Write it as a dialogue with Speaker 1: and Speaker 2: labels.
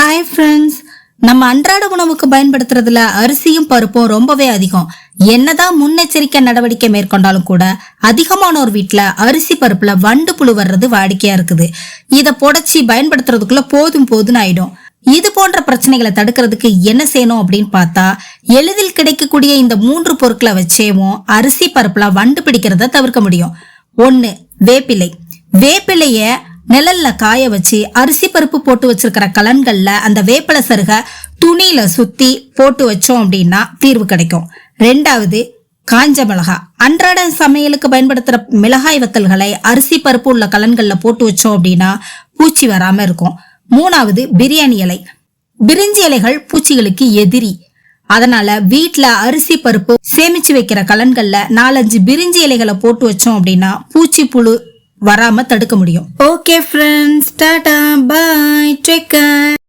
Speaker 1: Hi friends நம்ம அன்றாட உணவுக்கு பயன்படுத்துறதுல அரிசியும் பருப்பும் ரொம்பவே அதிகம். என்னதான் முன்னெச்சரிக்கை நடவடிக்கை மேற்கொண்டாலும் கூட அதிகமானோர் வீட்டில் அரிசி பருப்புல வண்டு புழு வர்றது வாடிக்கையா இருக்குது. இதை புடச்சி பயன்படுத்துறதுக்குள்ள போதும் போதுன்னு ஆயிடும். இது போன்ற பிரச்சனைகளை தடுக்கிறதுக்கு என்ன செய்யணும் அப்படின்னு பார்த்தா எளிதில் கிடைக்கக்கூடிய இந்த மூன்று பொருட்களை வச்சேவும் அரிசி பருப்புல வண்டு பிடிக்கிறத தவிர்க்க முடியும். ஒன்று வேப்பிலை. வேப்பிலையை நிழல்ல காய வச்சு அரிசி பருப்பு போட்டு வச்சிருக்கிற கலன்கள்ல அந்த வேப்பில சருக துணியில சுத்தி போட்டு வச்சோம் அப்படின்னா தீர்வு கிடைக்கும். ரெண்டாவது காஞ்ச மிளகா. அன்றாட சமையலுக்கு பயன்படுத்துற மிளகாய் வத்தல்களை அரிசி பருப்பு உள்ள கலன்கள்ல போட்டு வச்சோம் அப்படின்னா பூச்சி வராம இருக்கும். மூணாவது பிரியாணி இலை. பிரிஞ்சி இலைகள் பூச்சிகளுக்கு எதிரி. அதனால வீட்டில் அரிசி பருப்பு சேமிச்சு வைக்கிற கலன்கள்ல நாலஞ்சு பிரிஞ்சி இலைகளை போட்டு வச்சோம் அப்படின்னா பூச்சி புழு வராம தடுக்க முடியும். Okay friends tata bye take